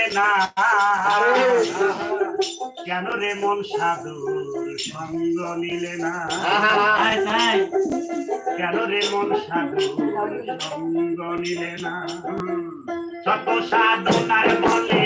এলে না। কেন রে মন সাধুর সঙ্গ নিলে না? কেন রে মন সাধুর সঙ্গ নিলে না? শত সাধনার বলে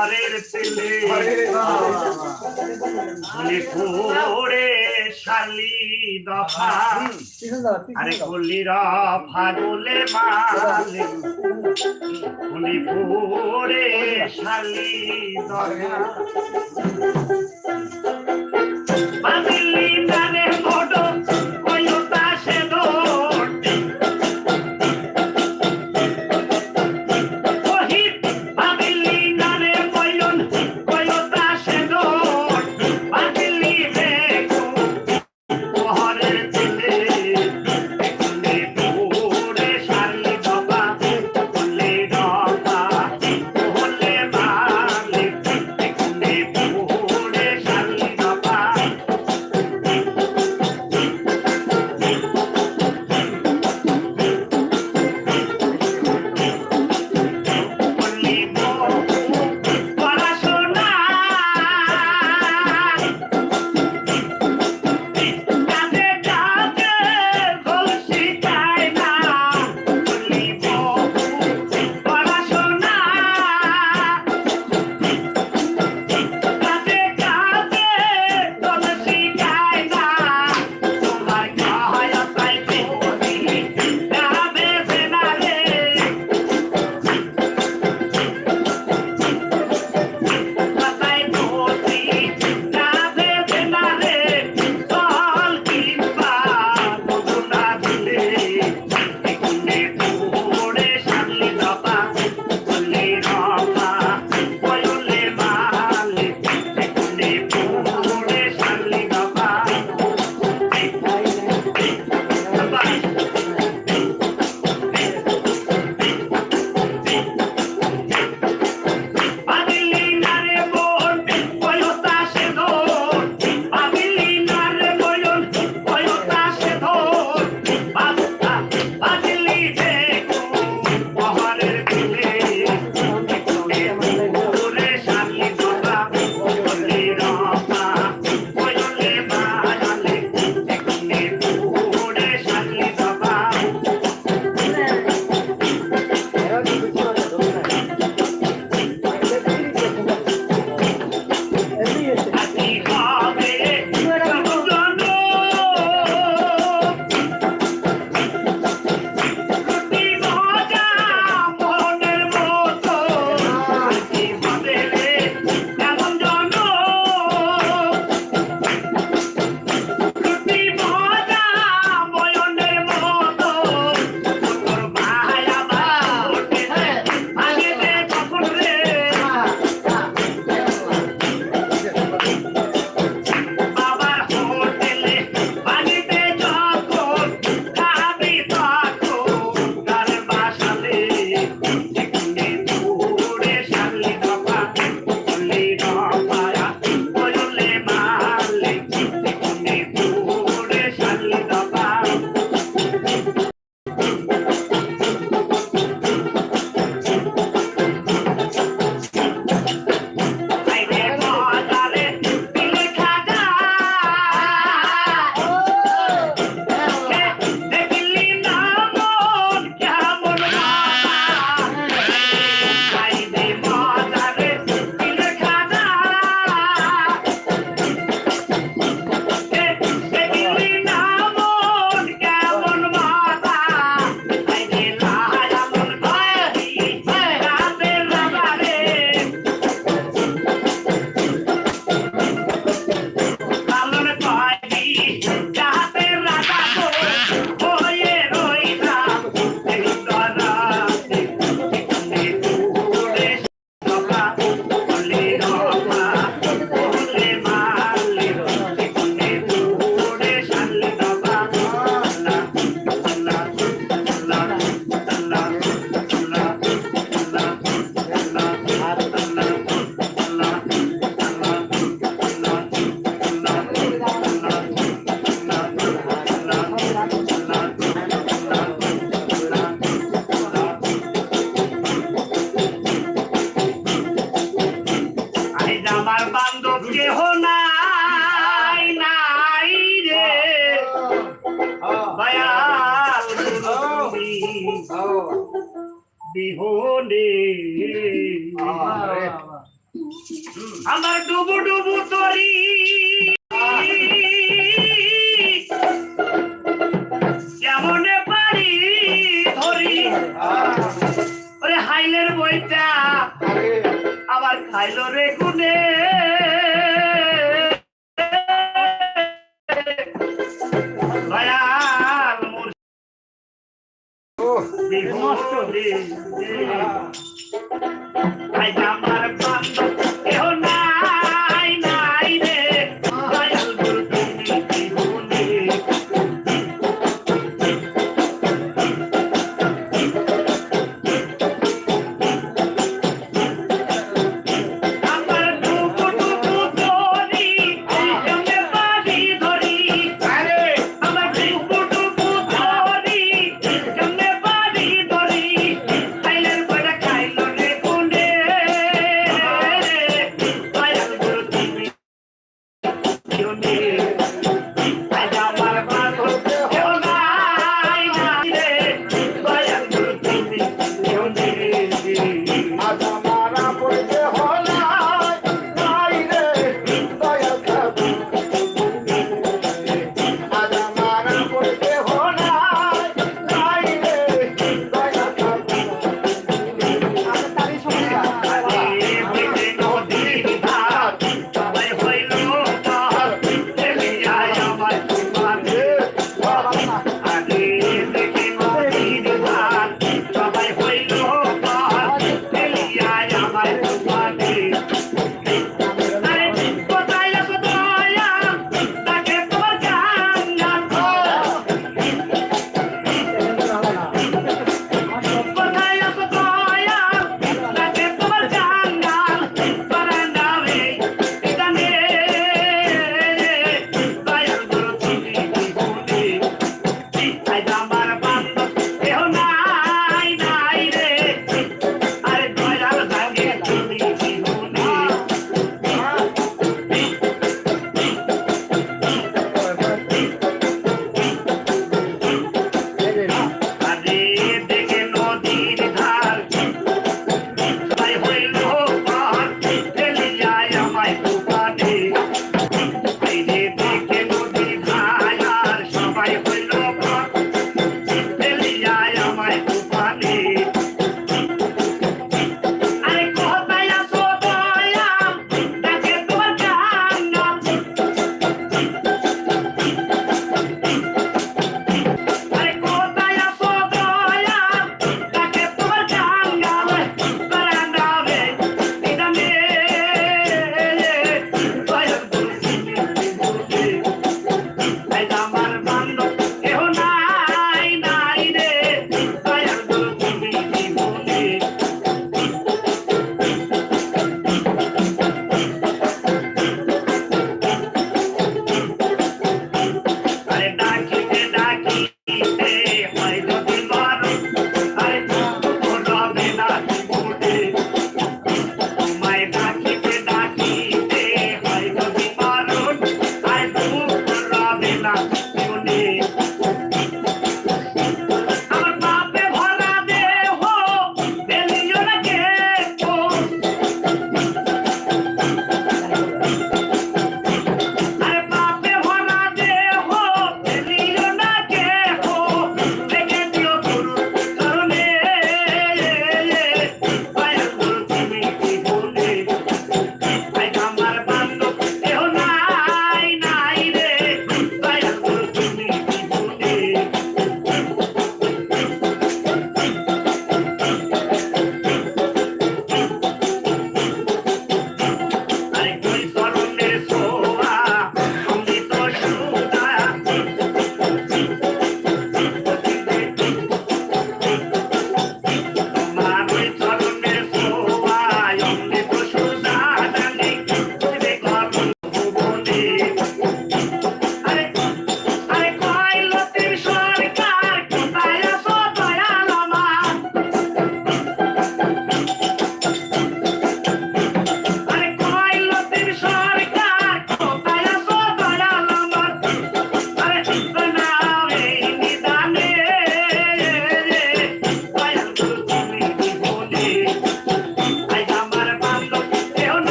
ঘরের ছেলে। ঘুরে শালি দফা। আরে গলির ফাগুলে মালে। ঘুরে শালি দফা।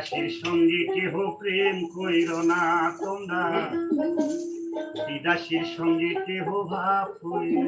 দাসের সঙ্গে কেহ প্রেম কইর না তোমরা। দাসের সঙ্গে কেহ ভাব কইর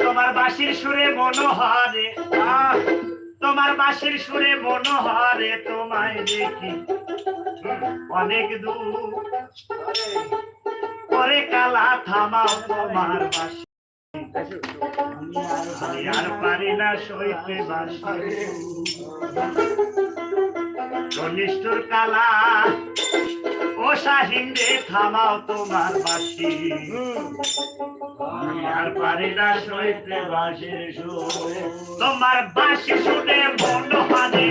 তোমার বাসির সুরে মনোহারে তোমার বাসির সুরে মনোহরে তোমায় দেখি। অনেক দূর পরে কালা থামাও তোমার বাসি আর পারি না সইতে বাসি ঘনিষ্ঠর কালা, ও শাহিন রে, থামাও তোমার বাসি। আর পারি না সইতে বাসির সুর। তোমার বাসি শুনে মন হারে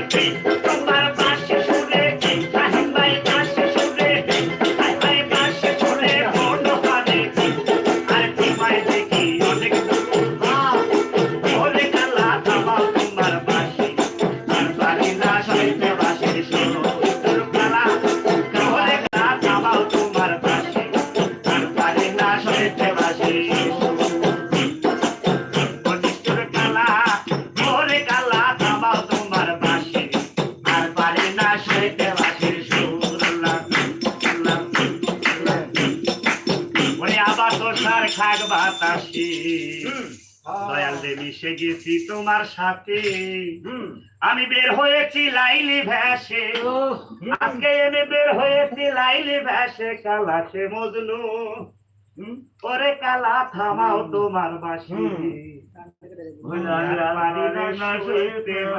তোমার বাসি তোমার সাথে। আমি বের হয়েছি লাইলি ভ্যাসে। আজকে আমি বের হয়েছি লাইলি ভ্যাসে কালাতে মজনু। পরে কালা থামাও তোমার বাসি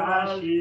বাসি